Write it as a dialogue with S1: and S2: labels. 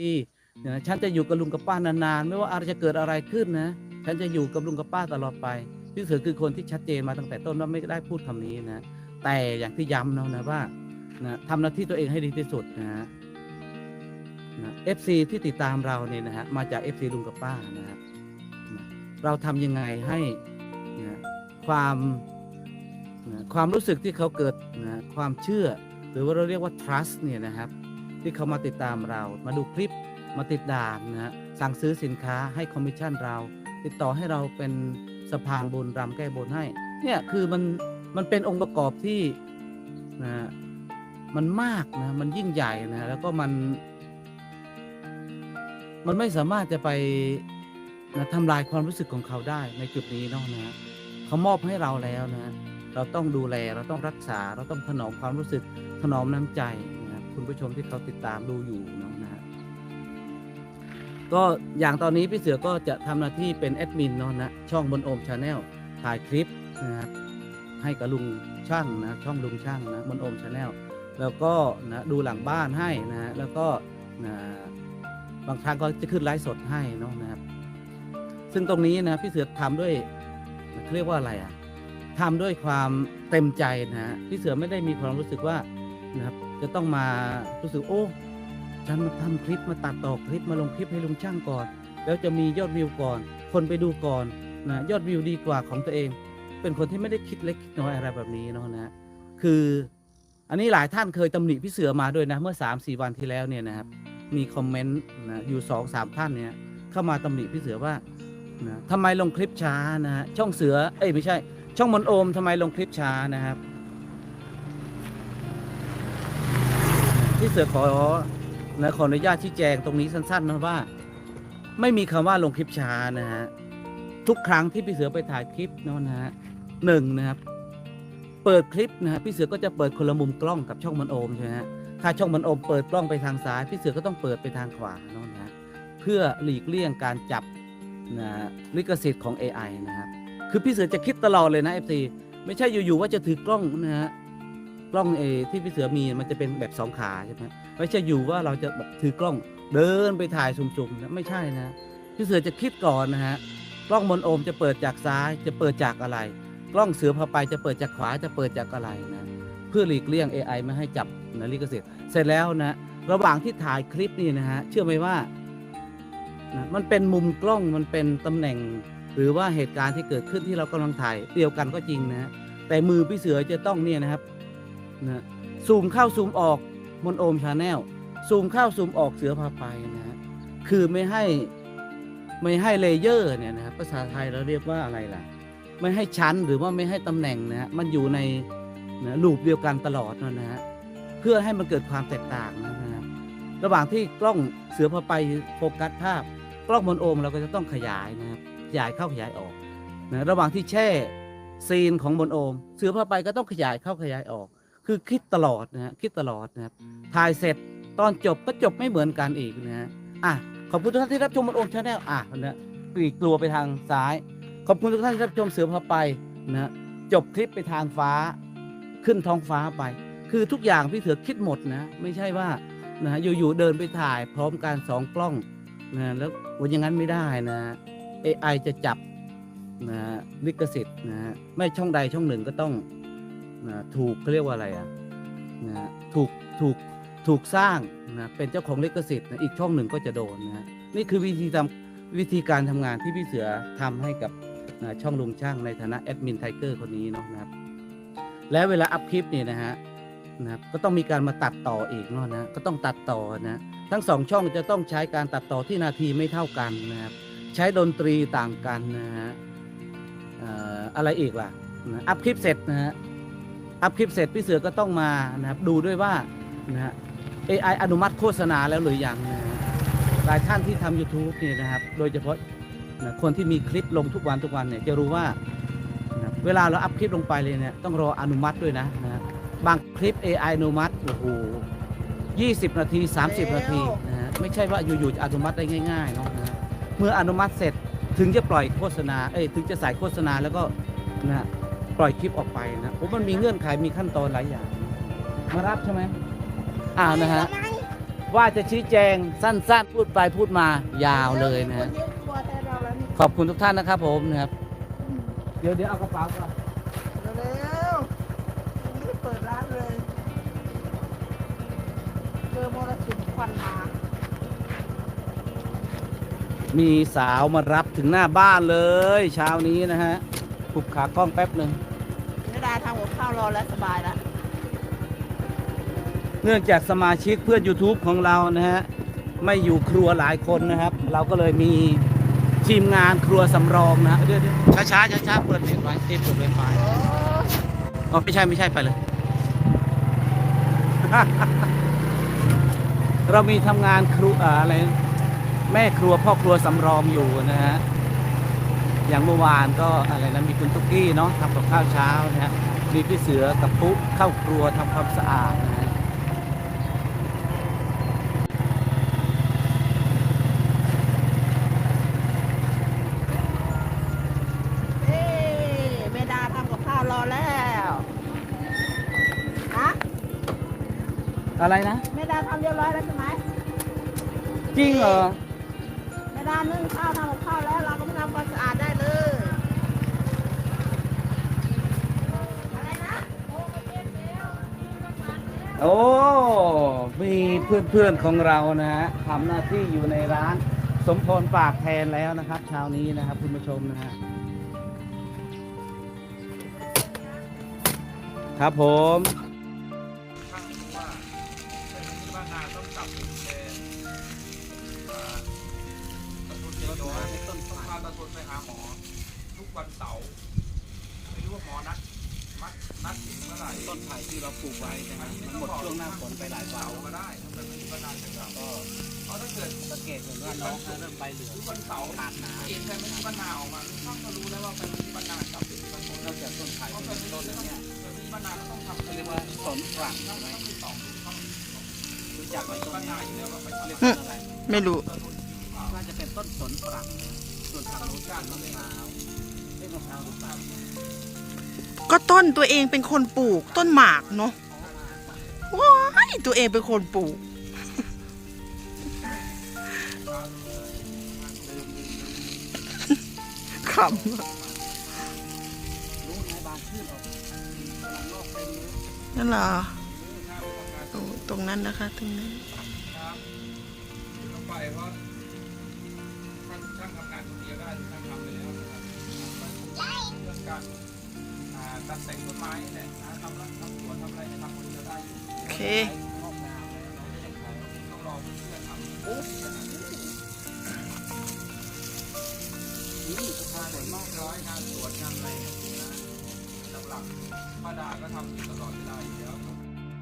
S1: ดีนะฉันจะอยู่กับลุงกับป้านานๆ ไม่ว่าอะไรจะเกิดอะไรขึ้นนะ ฉันจะอยู่กับลุงกับป้าตลอดไป พี่เสือคือคนที่ชัดเจนมาตั้งแต่ต้นว่าไม่ได้พูดคำนี้นะ แต่อย่างที่ย้ำเนาะนะว่านะทำหน้าที่ตัวเองให้ดีที่สุดนะฮะนะ FC ที่ติดตามเราเนี่ยนะฮะมาจาก FC ลุงกับป้านะครับนะเราทำยังไงให้นะความนะความรู้สึกที่เขาเกิดนะความเชื่อ หรือว่าเราเรียกว่า trust เนี่ยนะครับ ที่เขามาติดตามเรา มาดูคลิปมาติดตามนะฮะสั่งซื้อสินค้าให้คอมมิชชั่นเรา ติดต่อให้เราเป็นสะพานบุญรำแก้บนให้ เนี่ยคือมันมันเป็นองค์ประกอบที่นะฮะมันมากนะมันยิ่งใหญ่นะแล้วก็มัน มันไม่สามารถจะไปนะทำลายความรู้สึกของเขาได้ในจุดนี้เนาะนะฮะเขามอบให้เราแล้วนะ เราต้องดูแลเราต้องรักษา เราต้องถนอมความรู้สึกถนอมน้ำใจ คุณผู้ชมที่เขาติดตามดูอยู่เนาะนะฮะก็อย่างตอนนี้พี่เสือก็จะทำหน้าที่เป็นแอดมินเนาะนะช่องบนโอมชาแนลถ่ายคลิปนะครับให้กับลุงช่างนะช่องลุงช่างนะบนโอมชาแนลแล้วก็นะดูหลังบ้านให้นะฮะแล้วก็นะบางครั้งก็จะขึ้นไลฟ์สดให้เนาะนะครับ ซึ่งตรงนี้นะพี่เสือทำด้วยเขาเรียกว่าอะไรอะทำด้วยความเต็มใจนะฮะพี่เสือไม่ได้มีความรู้สึกว่านะครับ จะต้องมารู้สึกโอ้ฉันมาทำคลิปมาตัดต่อคลิปมาลงคลิปให้ลุงช่างก่อน แล้วจะมียอดวิวก่อน คนไปดูก่อนนะยอดวิวดีกว่าของตัวเอง เป็นคนที่ไม่ได้คิดเล็กคิดน้อยอะไรแบบนี้เนาะนะคืออันนี้หลายท่านเคยตำหนิพี่เสือมาด้วยนะเมื่อ3าสี่วันที่แล้วเนี่ยนะครับมีคอมเมนต์นะอยู่สองสามท่านเนี่ยเข้ามาตำหนิพี่เสือว่านะทำไมลงคลิปช้านะฮะช่องเสือเอ้ยไม่ใช่ ช่องมนโอมทำไมลงคลิปช้านะครับ เสือขอนะขออนุญาตชี้แจงตรงนี้สั้นๆนะว่า ไม่มีคำว่าลงคลิปช้านะฮะทุกครั้งที่พี่เสือไปถ่ายคลิปนะนะฮะหนึ่งนะครับ เปิดคลิปนะฮะพี่เสือก็จะเปิดคนละมุมกล้องกับช่องมันโอมใช่ไหมฮะถ้าช่องมันโอมเปิดกล้องไปทางซ้าย พี่เสือก็ต้องเปิดไปทางขวานอะนะฮะเพื่อหลีกเลี่ยงการจับนะลิขสิทธิ์ของ AI นะครับคือพี่เสือจะคิดตลอดเลยนะ FC ไม่ใช่อยู่ๆว่าจะถือกล้องนะฮะ ล้องเอที่พี่เสือมีมันจะเป็นแบบสองขาใช่ไหมไม่ใช่อยู่ว่าเราจะแบบถือกล้องเดินไปถ่ายสุ่มๆนะไม่ใช่นะพี่เสือจะคิดก่อนนะฮะกล้องมนโอมจะเปิดจากซ้ายจะเปิดจากอะไร กล้องเสือพาไปจะเปิดจากขวาจะเปิดจากอะไรนะเพื่อหลีกเลี่ยง AI ไม่ให้จับนะลิขสิทธิ์เสร็จแล้วนะระหว่างที่ถ่ายคลิปนี่นะฮะเชื่อไหมว่านะมันเป็นมุมกล้องมันเป็นตำแหน่ง หรือว่าเหตุการณ์ที่เกิดขึ้นที่เรากำลังถ่ายเดียวกันก็จริงนะฮะแต่มือพี่เสือจะต้องเนี่ยนะครับ นะซูมเข้าซูมออกมนโอมชาแนลซูมเข้าซูมออกเสือพาไปนะฮะคือไม่ให้ไม่ให้เลเยอร์เนี่ยนะครับภาษาไทยเราเรียกว่าอะไรล่ะ ไม่ให้ชั้นหรือว่าไม่ให้ตำแหน่งนะฮะมันอยู่ในนะลูปเดียวกันตลอดนะฮะเพื่อให้มันเกิดความแตกต่างนะครับระหว่างที่กล้องเสือพาไปโฟกัสภาพ กล้องมนโอมเราก็จะต้องขยายนะครับขยายเข้าขยายออกนะระหว่างที่แช่ซีนของบนโอม เสือผ้าไปก็ต้องขยายเข้าขยายออก คือคิดตลอดนะฮะคิดตลอดนะครับถ่ายเสร็จตอนจบก็จบไม่เหมือนกันอีกนะฮะอะขอบคุณทุกท่านที่รับชมบนโอมชาแนลอะนะกรีดกลัวไปทางซ้าย ขอบคุณทุกท่านที่รับชมเสือผ้าไปนะฮะจบคลิปไปทางฟ้า ขึ้นท้องฟ้าไป คือทุกอย่างพี่เสือคิดหมดนะไม่ใช่ว่านะฮะอยู่ๆเดินไปถ่ายพร้อมกันสองกล้องนะแล้ววันอย่างนั้นไม่ได้นะ AI จะจับนะลิขสิทธิ์นะฮะไม่ช่องใดช่องหนึ่งก็ต้อง นะถูกเขาเรียกว่าอะไรอะนะถูกถูกถูกสร้างนะเป็นเจ้าของลิขสิทธิ์นะอีกช่องหนึ่งก็จะโดนนะนี่คือวิธีทำวิธีการทำงานที่พี่เสือทำให้กับนะช่องลุงช่างในฐานะแอดมินไทเกอร์คนนี้เนาะนะครับ แล้วเวลาอัพคลิปเนี่ยนะฮะนะครับก็ต้องมีการมาตัดต่ออีกเนาะนะก็ต้องตัดต่อนะทั้งสองช่องจะต้องใช้การตัดต่อที่นาทีไม่เท่ากันนะครับใช้ดนตรีต่างกันนะฮะอออะไรอีกล่ะนะอัพคลิปเสร็จนะฮะ อัพคลิปเสร็จพี่เสือก็ต้องมานะครับดูด้วยว่านะฮะ AI อนุมัติโฆษณาแล้วหรือยังนะหลายท่านที่ทำ YouTube เนี่ยนะครับ โดยเฉพาะนะคนที่มีคลิปลงทุกวันทุกวันเนี่ยจะรู้ว่านะเวลาเราอัพคลิปลงไปเลยเนี่ยต้องรออนุมัติด้วยนะนะบางคลิป AI อนุมัติโอ้โห20 นาที 30 นาทีนะฮะไม่ใช่ว่าอยู่ๆจะอนุมัติได้ง่ายๆเนาะนะฮะเมื่ออนุมัติเสร็จถึงจะปล่อยโฆษณาเอ้ยถึงจะใส่โฆษณาแล้วก็นะฮะ ปล่อยคลิปออกไปนะผมมันมีเงื่อนไขมีขั้นตอนหลายอย่าง มารับใช่ไหมอ่านะฮะว่าจะชี้แจงสั้นๆ พูดไปพูดมายาวเลยนะฮะ
S2: คนเยอะกลัวแต่เราแล้วนี่
S1: ขอบคุณทุกท่านนะครับผมนะครับ เดี๋ยวเดี๋ยวเอากระเป๋าก่อน
S2: เร็วๆยังไม่ได้เปิดร้านเลยเจอมรสุมควันมา
S1: มีสาวมารับถึงหน้าบ้านเลย เช้านี้นะฮะ ปุบขากล้องแป๊บหนึ่ง
S2: ไม่ได้ทำกับข้าวรอแล้วสบายแล้ว
S1: เนื่องจากสมาชิกเพื่อน YouTube ของเรานะฮะ ไม่อยู่ครัวหลายคนนะครับ เราก็เลยมีทีมงานครัวสำรองนะฮะเดี๋ยวช้าช้าช้าช้าๆเปิดเน็ตไว้เต็มเปิดไวไฟ
S2: อ้
S1: อ๋อไม่ใช่ไม่ใช่ไปเลย เรามีทำงานครัวอ่าอะไร แม่ครัวพ่อครัวสำรองอยู่นะฮะ อย่างเมื่อวานก็อะไรนะมีคุณตุ๊กกี้เนาะทำกับข้าวเช้านะฮะมีพี่เสือกับปุ๊เข้าครัวทำความสะอาดนะฮะ
S2: เอ้แม่ดาทำกับข้าวรอแล้วฮะ
S1: อะไรนะ
S2: แม่ดาทำเรียบร้อยแล้วใช่ไหม
S1: จริงเหรอ
S2: แม่ดานึ่งข้าวทำ
S1: โอ้ มีเพื่อนๆของเรานะฮะทำหน้าที่อยู่ในร้าน สมพรปากแทนแล้วนะครับเช้านี้นะครับคุณผู้ชมนะฮะครับผม
S3: ต้องกลับไปดูแลอ่าตะทุนพาตะทนไปหาหมอ ทุกวันเสาร์ไม่รู้ว่าหมอนัด
S1: ต้นไผ่ที่เราปลูกไว้นะมันหมดช่วงหน้าฝนไปหลาย
S3: เสา
S1: เสา
S3: ร์ก็ได้ถ้าเป็นที่บ้านนาจะกลับก็เราถ้าเกิด
S1: สังเกตเห็นว่าน้องเริ่มใบเหลือง
S3: ทุกวันเสาร์
S1: ขาดน้
S3: เองแค่ไม่ที่บ้านนาออกมาช่องก็รู้แล้วว่าเป็นที่บ้านนากับเป็นที่านนำ
S1: นอกจากต้นไผ่ต้น
S3: ต้น
S1: นั้น
S3: เนี่
S1: เนี่ยย
S3: ที่บ้านนาก็ต้องทำ
S1: เรี
S3: ยกว่า
S1: สนฝรั่งใช่ไหม
S3: ต้องต้อง
S1: รู้จักไหมต้น
S3: บ้านนา
S1: นี้
S3: อยู่แล้วว่าเป็น
S1: เขา
S3: เรี
S1: เรี
S3: ย
S1: ย
S3: ก
S1: ก
S3: ว่า
S1: ต้นอะไร
S4: ไม่รู้
S3: ตะทุนหรือเปล่า
S1: จะเป็นต้นสนฝรั่งส่วนทางโน้นก้านมะพร้าวเอ๊ะมะพร้าวหรือเปล่า
S4: ก็ต้นตัวเองเป็นคนปลูกต้นหมากเนาะว้ายตัวเองเป็นคนปลูก ขำนั่นเหรอตรงนั้นนะคะ ตรงนั้น
S3: ไปเพราะท่านช่างทำงานคนเดียวได้ช่างทำไปแล้วนะครับเรื่องการ ตัดแต่งต้นไม้เนี่ยนะทำรักทำสวนทำอะไรให้ทำคนเดียวได้อยู่
S4: โอเค
S1: งอกงามแล้วเราไม่ได้ขาย
S3: ต้องรอเพื่อนๆทำ
S1: นี่สภาพสวยมาก
S3: ร้อยงานสวนงานอะไรเนี่ยนะหลักๆป้าดาก็ทำอยู่ตลอดเวลาอยู่แล้ว